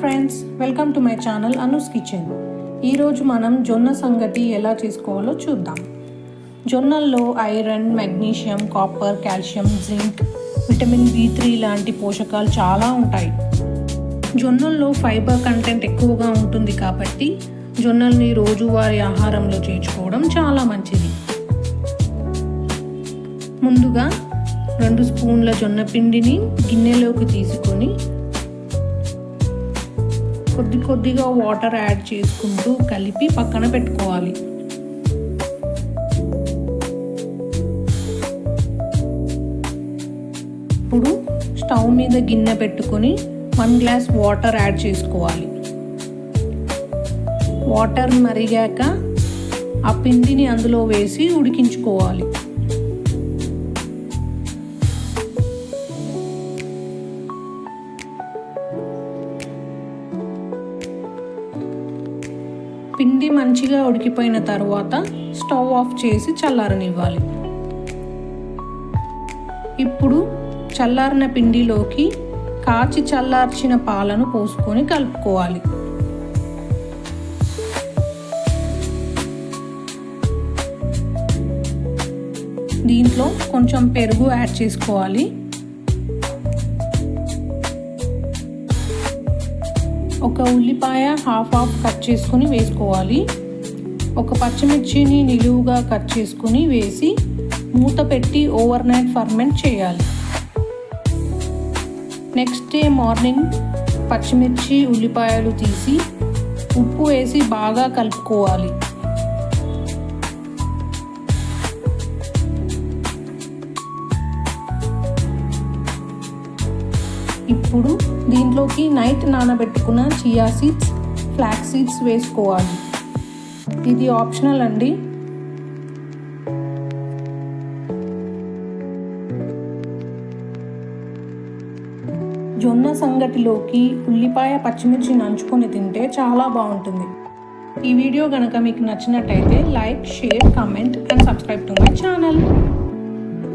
Friends welcome to my channel Anu's kitchen ఈరోజు మనం జొన్న సంగటి ఎలా చేసుకోవాలో చూద్దాం. జొన్నల్లో iron magnesium copper calcium zinc vitamin B three లాంటి పోషకాలు చాలా ఉంటాయి. జొన్నల్లో ఫైబర్ కంటెంట్ ఎక్కువగా ఉంటుంది కాబట్టి జొన్నల్ని రోజువారీ ఆహారంలో చేర్చుకోవడం చాలా మంచిది. ముందుగా రెండు స్పూన్ల జొన్న పిండిని గిన్నెలోకి తీసుకొని కొద్ది కొద్దిగా వాటర్ యాడ్ చేసుకుంటూ కలిపి పక్కన పెట్టుకోవాలి. ఇప్పుడు స్టవ్ మీద గిన్నె పెట్టుకొని వన్ గ్లాస్ వాటర్ యాడ్ చేసుకోవాలి. వాటర్ మరిగాక ఆ పిండిని అందులో వేసి ఉడికించుకోవాలి. పిండి మంచిగా ఉడికిపోయిన తర్వాత స్టవ్ ఆఫ్ చేసి చల్లారనివ్వాలి. ఇప్పుడు చల్లారిన పిండిలోకి కాచి చల్లార్చిన పాలను పోసుకొని కలుపుకోవాలి. దీంట్లో కొంచెం పెరుగు యాడ్ చేసుకోవాలి. ఒక ఉల్లిపాయ హాఫ్ హాఫ్ కట్ చేసుకుని వేసుకోవాలి. ఒక పచ్చిమిర్చిని నిలువుగా కట్ చేసుకుని వేసి మూత పెట్టి ఓవర్ నైట్ ఫర్మెంట్ చేయాలి. నెక్స్ట్ డే మార్నింగ్ పచ్చిమిర్చి ఉల్లిపాయలు తీసి ఉప్పు వేసి బాగా కలుపుకోవాలి. ఇప్పుడు దీంట్లోకి నైట్ నానబెట్టుకున్న చియా సీడ్స్ ఫ్లాక్ సీడ్స్ వేసుకోవాలి. ఇది ఆప్షనల్ అండి. జొన్న సంగటిలోకి ఉల్లిపాయ పచ్చిమిర్చి నంచుకొని తింటే చాలా బాగుంటుంది. ఈ వీడియో కనుక మీకు నచ్చినట్టయితే like share comment and subscribe to my channel.